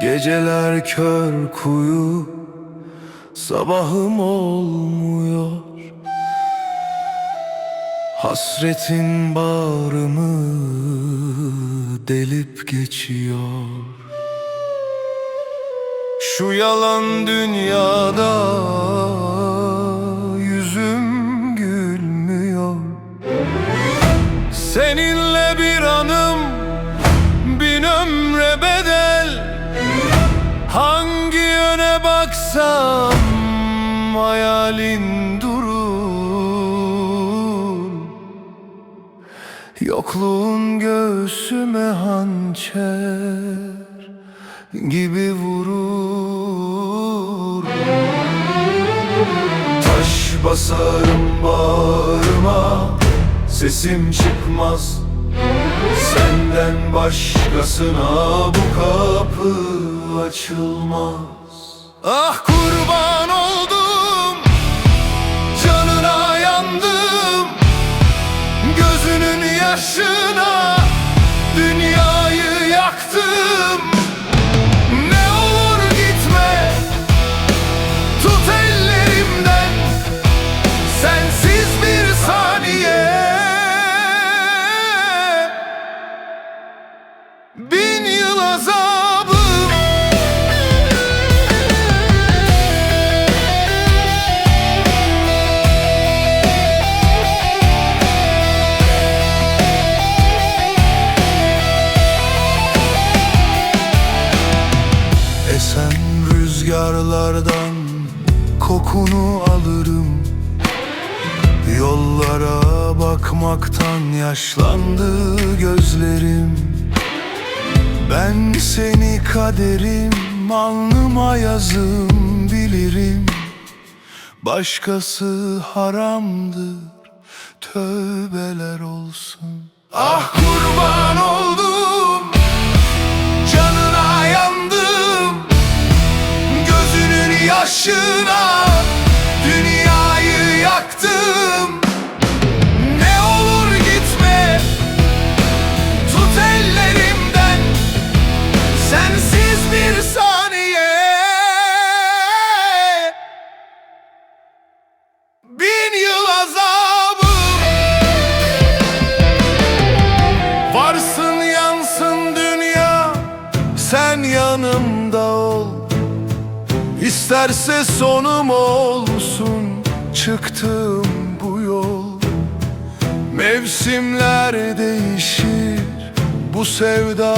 Geceler kör kuyu Sabahım olmuyor. Hasretin bağrımı delip geçiyor. Şu yalan dünyada yüzüm gülmüyor. Seninle bir anım baksam hayalin durur. Yokluğun göğsüme hançer gibi vurur. Taş basarım bağrıma Sesim çıkmaz. Senden başkasına bu kapı açılmaz Ah kurban oldum. Canına yandım. Gözünün yaşına Dünyayı yaktım rüzgarlardan kokunu alırım. Yollara bakmaktan yaşlandı gözlerim. Ben seni kaderim alnıma yazım bilirim. Başkası haramdır tövbeler olsun. Ah Gözünün İsterse sonum olsun Çıktım bu yol. Mevsimler değişir Bu sevda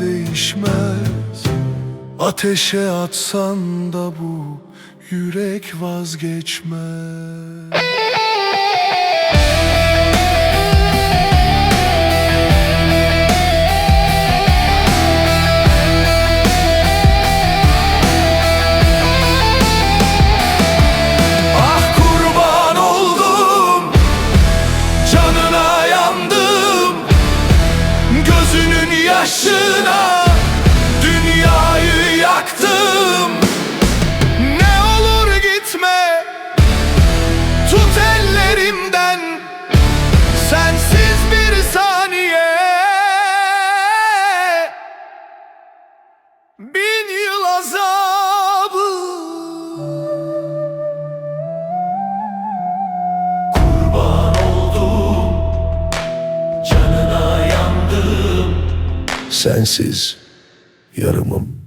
değişmez. Ateşe atsan da bu Yürek vazgeçmez azabı. Kurban oldum Canına yandım. Sensiz yarımım